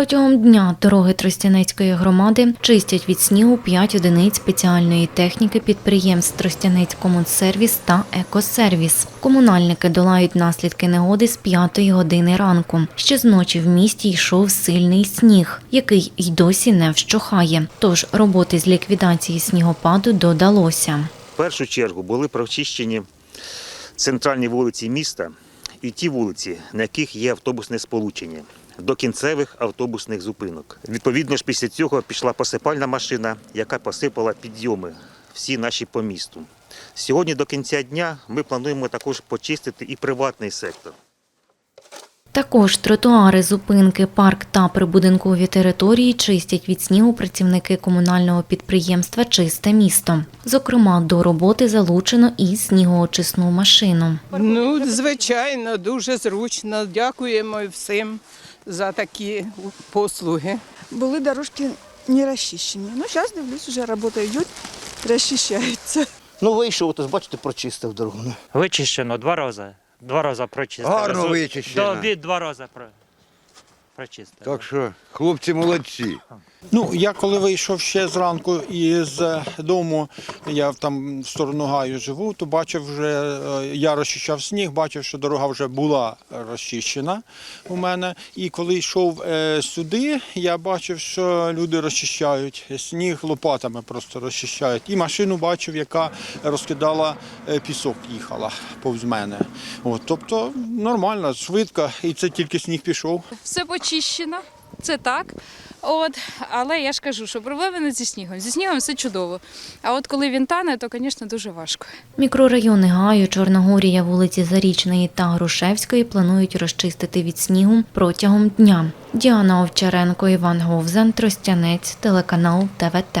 Протягом дня дороги Тростянецької громади чистять від снігу 5 одиниць спеціальної техніки підприємств Тростянецькомунсервіс та Екосервіс. Комунальники долають наслідки негоди з 5 години ранку. Ще з ночі в місті йшов сильний сніг, який й досі не вщухає. Тож роботи з ліквідації снігопаду додалося. В першу чергу були прочищені центральні вулиці міста і ті вулиці, на яких є автобусне сполучення до кінцевих автобусних зупинок. Відповідно ж, після цього пішла посипальна машина, яка посипала підйоми всі наші по місту. Сьогодні до кінця дня ми плануємо також почистити і приватний сектор. Також тротуари, зупинки, парк та прибудинкові території чистять від снігу працівники комунального підприємства Чисте місто. Зокрема, до роботи залучено і снігоочисну машину. Ну, звичайно, дуже зручно. Дякуємо всім за такі послуги. Були дорожки не розчищені. Ну, зараз дивлюсь, вже роботи йдуть, розчищаються. Ну, вийшов, то бачите, прочистив дорогу. Вичищено два рази. Два рази прочистили. Гарно вичищено. До обід два рази про... прочистили. Так що, хлопці молодці. Ну, я коли вийшов ще зранку із е, дому, я там в сторону Гаю живу, то бачив вже, е, я розчищав сніг, бачив, що дорога вже була розчищена у мене. І коли йшов е, сюди, я бачив, що люди розчищають сніг лопатами просто розчищають. І машину бачив, яка розкидала е, пісок, їхала повз мене. От, тобто нормально, швидко, і це тільки сніг пішов. все почищено, це так. От, але я ж кажу, що проблеми не зі снігом. Зі снігом все чудово. А от коли він тане, то, звісно, дуже важко. Мікрорайони Гаю, Чорногорія, вулиці Зарічної та Грушевської планують розчистити від снігу протягом дня. Діана Овчаренко, Іван Говзан, Тростянець, телеканал ТВТ.